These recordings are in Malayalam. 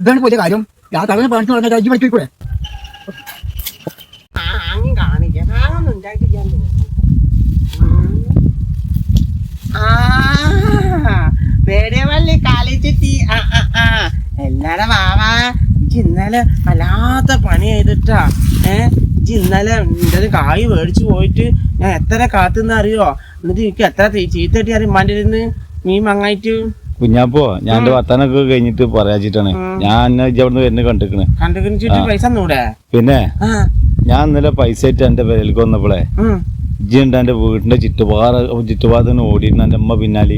ഇതാണ് പോലെ കാര്യം. ആ തടഞ്ഞ പാണിച്ചു പറഞ്ഞാൽ അഞ്ചു. ആ പേടിയവല്ലേ വാവാ. ഇന്നലെ വല്ലാത്ത പണി ചെയ്തിട്ടാ. ഏ? ഇജ്ജ് ഇന്നലെ എന്റെ കായ് മേടിച്ചു പോയിട്ട് ഞാൻ എത്ര കാത്തുന്നറിയോ? എന്നിട്ട് എനിക്ക് എത്ര ചീത്തട്ടി അറിയാൻ ഉമ്മാന്റെ മീൻ മങ്ങായിട്ട് കുഞ്ഞാപ്പോ ഞാൻ എന്റെ വർത്താനൊക്കെ കഴിഞ്ഞിട്ട് പറയാച്ചിട്ടാണ്. ഞാൻ എന്നെ ഇജ്ജ് അവിടുന്ന് വരുന്ന കണ്ടിക്കണ്. കണ്ടുകിണിച്ചിട്ട് പിന്നെ ഞാൻ ഇന്നലെ പൈസ ആയിട്ട് എന്റെ പേരിലേക്ക് വന്നപ്പോളേ ഇജ്ജ് ഉണ്ട് എന്റെ വീടിന്റെ ചുറ്റുപാറ ചുറ്റുപാടത്തിന് ഓടിയിരുന്നു എന്റെ അമ്മ പിന്നാലെ.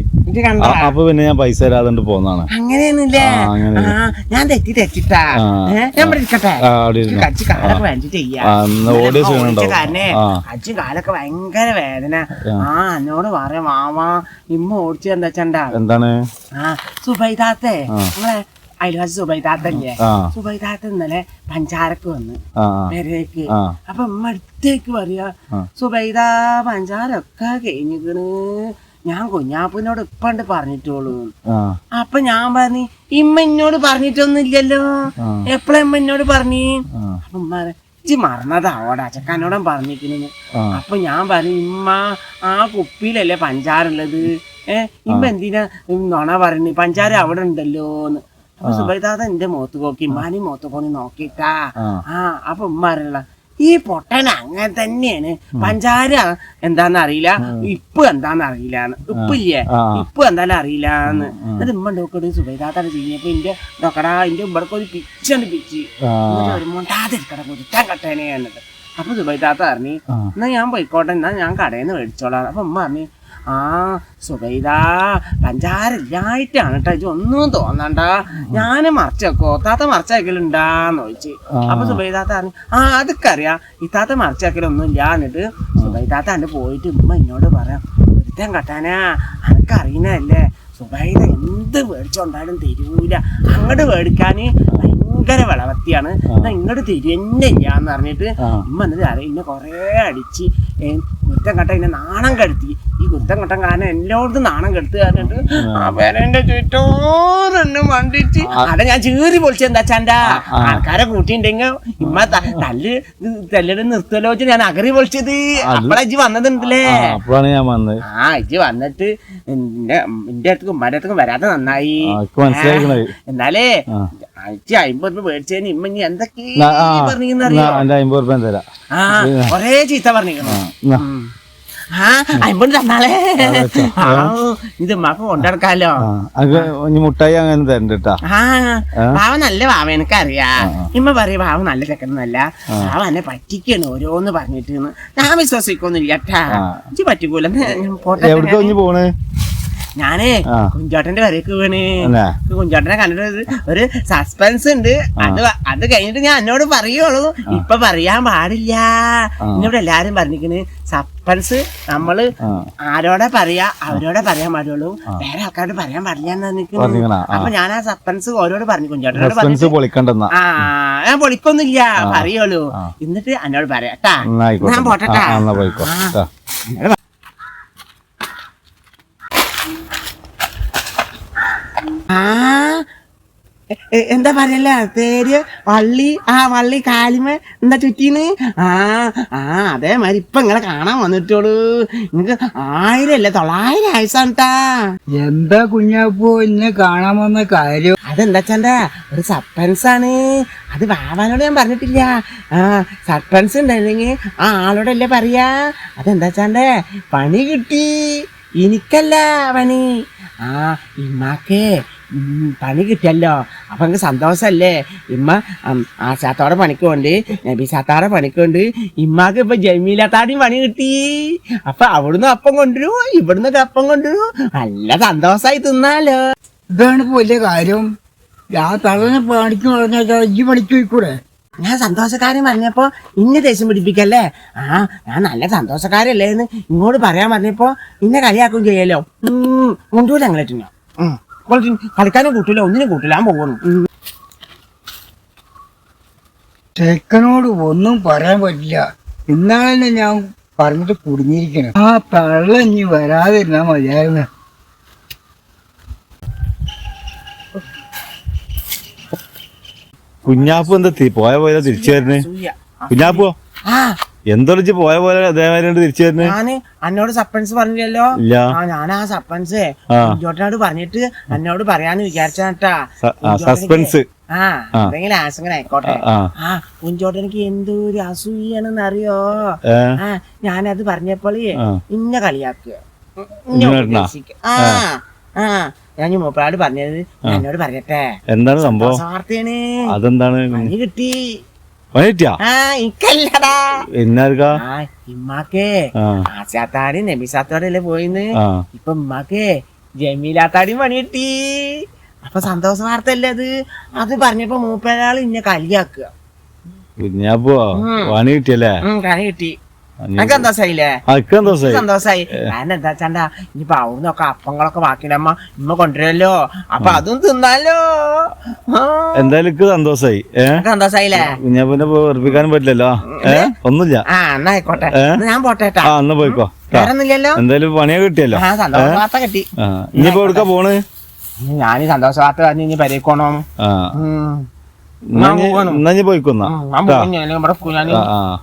അപ്പൊ പിന്നെ ഞാൻ പൈസ തരാതെ പോന്നാണ് അങ്ങനെയൊന്നുമില്ലേ ഞാൻ തെറ്റി തെറ്റിട്ടാ. ഞാൻ പഠിക്കട്ടെ ഓടിയ സീനുണ്ടോ. അച്ഛൻ കാലൊക്കെ ഭയങ്കര വേദന. ആ. എന്നോട് പറയാം മാമാ ഇമ്മ ഓടിച്ചു എന്താ ചണ്ട എന്താണ്? ആ സുബൈദാത്തെ നമ്മളെ അയൽവാസി സുബൈദാത്തല്ലേ സുബൈദാത്ത ഇന്നലെ പഞ്ചാരക്ക് വന്ന് പെരേക്ക്. അപ്പൊ അമ്മ അടുത്തേക്ക് പറയാ സുബൈദ പഞ്ചാരൊക്കെ കഴിഞ്ഞിക്കണ്. ഞാൻ കുഞ്ഞാപ്പിനോട് ഇപ്പണ്ട് പറഞ്ഞിട്ടോളൂ. ആ. അപ്പൊ ഞാൻ പറഞ്ഞു ഇമ്മ എന്നോട് പറഞ്ഞിട്ടൊന്നുമില്ലല്ലോ. ഇല്ലല്ലോ എപ്പോഴും ഇമ്മ എന്നോട് പറഞ്ഞു? അപ്പൊ ഇജ്ജ് മറന്നതാവോടാ ചക്കാനോടും പറഞ്ഞിരിക്കുന്നു അപ്പൊ ഞാൻ പറഞ്ഞു ഇമ്മ ആ കുപ്പിയിലല്ലേ പഞ്ചാറുള്ളത് ഏഹ് ഇമ്മ എന്തിനാ നുണ പറഞ്ഞു പഞ്ചാര അവിടെ ഉണ്ടല്ലോന്ന്. അപ്പൊ സുബൈദാദ എന്റെ മുഖത്ത് നോക്കി ഇമ്മാനി മുഖത്ത് പോണി നോക്കിട്ടാ ആ. അപ്പൊ ഉമ്മാരല്ല ഈ പൊട്ടൻ അങ്ങനെ തന്നെയാണ്. പഞ്ചാര എന്താന്ന് അറിയില്ല ഇപ്പ് എന്താന്ന് അറിയില്ല ഇപ്പില്ലേ ഇപ്പ് ഇപ്പൊ അറിയില്ല എന്ന് എന്നിട്ട് ഉമ്മ നോക്കണേ സുബൈദാത്താണ് ചെയ്യുമ്പോ ഇന്റെ നോക്കടാ ഇന്റെ ഉമ്മടക്ക് ഒരു പിച്ചാണ് പിച്ച്. മുണ്ടാതിരിക്കട കുരുത്താൻ കട്ടേനെയാണത് അപ്പൊ സുബൈദാത്ത പറഞ്ഞു എന്നാ ഞാൻ പോയിക്കോട്ടെ എന്നാ ഞാൻ കടയിൽ നിന്ന് മേടിച്ചോളാം. അപ്പൊ ഉമ്മ പറഞ്ഞു ആ സുബൈദ പഞ്ചാരില്ലായിട്ടാണ് കേട്ടോ ഇത് ഒന്നും തോന്നണ്ട. ഞാൻ മറച്ചേക്കോ. താത്ത മറച്ചേക്കലുണ്ടാന്ന് ചോദിച്ചു. അപ്പൊ സുബൈദാത്ത പറഞ്ഞു ആ അതൊക്കെ അറിയാം ഇത്താത്ത മറച്ചേക്കലൊന്നും ഇല്ല എന്നിട്ട് സുബൈദാത്ത അണ്ട് പോയിട്ട് ഉമ്മ എന്നോട് പറയാം ഒരുത്തൻ കട്ടാനാ? അനക്ക് അറിയുന്നതല്ലേ സുബൈദ എന്ത് മേടിച്ചോണ്ടാലും തരൂല. അങ്ങോട്ട് മേടിക്കാന് ഭയങ്കര വിളവത്തിയാണ്. എന്നാ ഇങ്ങോട്ട് തരുന്നെ ഇല്ലാന്ന് പറഞ്ഞിട്ട്. ഉമ്മ എന്നിട്ട് അറിയാം ഇന്നെ കൊറേ അടിച്ച് മുറ്റം കട്ട ഇന്നെ നാണം കെടുത്തി. ഈ കുത്തം കട്ടം കാരണം എല്ലായിടത്തും നാണം കെടുത്ത് പറഞ്ഞിട്ട് അവരെന്റെ ചുറ്റോറെന്നെ മണ്ടിച്ച് അതെ ഞാൻ ചീറി പൊളിച്ച എന്താ ചാണ്ടാ? ആൾക്കാരെ കൂട്ടിണ്ടെങ്കിൽ ഇമ്മ തല്ല് തല്ലിട് നിർത്തലോ വെച്ച് ഞാൻ അകറി പൊളിച്ചത്. അപ്പഴാ ഇജ്ജ് വന്നതുണ്ടല്ലേ? അപ്പോഴാണ് ഞാൻ വന്നത്. ആ ഇജ്ജ് വന്നിട്ട് എന്റെ അടുത്തും ഉമ്മാന്റെ അടുത്തേക്കും വരാതെ നന്നായി. എന്നാലേ. അയച്ച് അമ്പത് രൂപ മേടിച്ചതിന് ഇമ്മ ഇനി എന്തൊക്കെ ന- ആ, കൊറേ ചീത്ത പറഞ്ഞിരിക്കണു. അമ്പത് തന്നാലേ. ഇത് ഉമ്മാക്ക് കൊണ്ടെടുക്കാലോ. മുട്ടായി അങ്ങനെ തരണ്ട വാവ നല്ല വാവ എനിക്കറിയാ. ഇമ്മ പറയും വാവ നല്ല ചെക്കനല്ല വാവ എന്നെ പറ്റിക്കാണ് ഓരോന്ന് പറഞ്ഞിട്ട് ഞാൻ വിശ്വസിക്കൊന്നുമില്ല കേട്ടാ. ഇജ്ജ് പറ്റിക്കൂല. പോണ്? ഞാനേ കുഞ്ചാട്ടന്റെ വരയ്ക്ക് വീണ് കുഞ്ചാട്ടനെ കണ്ടിട്ട് ഒരു- സസ്പെൻസ് ഉണ്ട്. അത് അത് കഴിഞ്ഞിട്ട് ഞാൻ എന്നോട് പറയുള്ളൂ. ഇപ്പൊ പറയാൻ പാടില്ല. എന്നോട് എല്ലാരും പറഞ്ഞിരിക്കണ് സസ്പെൻസ് നമ്മൾ ആരോടെ പറയാ അവരോടെ പറയാൻ പാടുള്ളൂ. വേറെ ആൾക്കാരോട് പറയാൻ പാടില്ല എന്ന് പറഞ്ഞിരിക്കുന്നു അപ്പൊ ഞാൻ ആ സസ്പെൻസ് ഓരോട് പറഞ്ഞു കുഞ്ചാട്ടനോട് പറഞ്ഞു ആ ഞാൻ പൊളിക്കൊന്നുമില്ല പറയുള്ളൂ. എന്നിട്ട് എന്നോട് പറയാം ട്ടാ എന്നാ ആയിക്കോട്ടെ. ഞാൻ പോട്ടെ ആ, ആ, എന്നാ പോയിക്കോ ട്ടാ. ആ എ- എ- എന്താ പറയല്ല? പേര്? വള്ളി. ആ വള്ളി കാലിമ. എന്താ ചുറ്റീന്ന് ആ ആ അതേമാതിരി ഇപ്പൊ ഇങ്ങളെ കാണാൻ വന്നിട്ടോളൂ. നിങ്ങക്ക് ആയിരം അല്ലേ തൊള്ളായിരം ആയുസാണ്ട്ടാ. എന്താ കുഞ്ഞാപ്പോ? എന്നെ കാണാൻ വന്ന കാര്യം. അതെന്താ ചണ്ട ഒരു ആണ് അത് വാവാനോട് ഞാൻ പറഞ്ഞിട്ടില്ല. ആ സസ്പെൻസ് ഉണ്ടായിരുന്നെങ്കിൽ ആ ആളോടല്ലേ പറയാ. അതെന്താ ചാണ്ടേ പണി കിട്ടി. എനിക്കല്ല പണി. ആ ഇമ്മാക്കേ പണി കിട്ടിയല്ലോ. അപ്പൊ എനിക്ക് സന്തോഷമല്ലേ ഇമ്മ ആശാത്തോടെ പണിക്കുണ്ട് നബിസാത്താടെ പണിക്കുണ്ട് ഇമ്മാക്ക് ഇപ്പൊ ജമീലത്താടിയും പണി കിട്ടി. അപ്പൊ അവിടുന്ന് അപ്പം കൊണ്ടുവരൂ ഇവിടുന്ന് അപ്പം കൊണ്ടുവരൂ. നല്ല സന്തോഷമായി തിന്നാലോ. ഇതാണ് വലിയ കാര്യം. ആ തളനെ പാണിച്ചു പറഞ്ഞാൽ ഈ പണിക്ക് പോയിക്കൂടെ? ഞാൻ സന്തോഷക്കാരൻ പറഞ്ഞപ്പോ ഇന്നെ ദേഷ്യം പിടിപ്പിക്കല്ലേ? ആ ഞാൻ നല്ല സന്തോഷക്കാരല്ലേ എന്ന് ഇങ്ങോട്ട് പറയാൻ പറഞ്ഞപ്പോ ഇന്നെ കളിയാക്കും ചെയ്യല്ലോ. ഉം, കൊണ്ടുപോല ഞങ്ങളെ കളിക്കാനും കൂട്ടില്ല ഒന്നിനും കൂട്ടില്ല. ഞാൻ പോകുന്നു. ചെക്കനോട് ഒന്നും പറയാൻ പറ്റില്ല. ഇന്നാളെ ഞാൻ പറഞ്ഞിട്ട് കുടുങ്ങിയിരിക്കണം. ആ തള്ള ഇനി വരാതിരുന്നാ മതിയായിരുന്നു. കുഞ്ഞാപ്പു എന്താ പോയ പോലെ തിരിച്ചു വരുന്നേ. കുഞ്ഞാപ്പോ? ആ. എന്തൊളിച്ച് പോയ പോലെ അതേമാതിരി തിരിച്ചു വരുന്നേ? ഞാൻ എന്നോട് സപ്പൻസ് പറഞ്ഞില്ലല്ലോ. ആ ഞാൻ ആ. സപ്പൻസ്. കുഞ്ചോട്ടനോട് പറഞ്ഞിട്ട് എന്നോട് പറയാന്ന് വിചാരിച്ചാട്ടാ സസ്പെൻസ്. ആ. എന്തെങ്കിലും ആശങ്കന ആയിക്കോട്ടെ. ആ. കുഞ്ചോട്ടനിക്ക് എന്തൊരു അസൂയാണെന്ന് അറിയോ ആ ഞാനത് പറഞ്ഞപ്പോൾ. ഇന്ന കളിയാക്കുക ആ ആ. ഞാൻ ഈ മൂപ്പറാട് പറഞ്ഞത് എന്നോട് പറയട്ടെ എന്താണ് സംഭവം? അതെന്താണ്? കിട്ടി. എന്നാർക്കാ? ഇമ്മാക്കേ ആശാത്താടി നബിസാത്തോടല്ലേ പോയിന്ന്? ഇപ്പൊ ഇമ്മാക്കേ ജമീലാത്താടി പണി കിട്ടി അപ്പൊ സന്തോഷ വാർത്ത അല്ലേ അത്? അത് പറഞ്ഞപ്പോ മൂപ്പരാൾ ഇന്നെ കളിയാക്കുക. കുഞ്ഞാപ്പോ. പണി കിട്ടിയല്ലേ? കണി കിട്ടി. എനിക്ക് സന്തോഷായില്ലേ അക്ക സന്തോഷായി സന്തോഷായി. കാരണം എന്താ വെച്ചാണ്ടാ ഇനിയിപ്പൊ അവിടുന്നൊക്കെ അപ്പങ്ങളൊക്കെ ബാക്കിയമ്മ ഇമ്മ കൊണ്ടുവരല്ലോ അപ്പൊ അതും തിന്നാലോ. ആ. എന്തായാലും എനിക്ക് സന്തോഷായി. ഏ? എനിക്ക് സന്തോഷായില്ലേ? പിന്നെ വെറുപ്പിക്കാനും പറ്റില്ലല്ലോ. ഏ? ഒന്നുമില്ല. ആ എന്നാ ആയിക്കോട്ടെ. ഏ? എന്നാ ഞാൻ പോട്ടെ ആ എന്നാ പോയിക്കോ. ട്ടാ. വേറൊന്നുമില്ലല്ലോ. എന്തായാലും പണിയാ കിട്ടിയല്ലോ. ആ സന്തോഷ വാർത്ത കിട്ടി. ആ ഇനിയിപ്പോ എവിടുക്കാ പോണ്? ഞാൻ സന്തോഷ വാർത്ത പറഞ്ഞു ഇനി പരിക്കോണം ആ. ഉം. എന്നാ ഞാൻ ഇനി- പോവാണ്. എന്നാ ഇനി പോയിക്കൊന്നാ. ഉം, ഞാൻ. പോയി ഞാൻ ഇവിടെ ഞാൻ ആ ആ.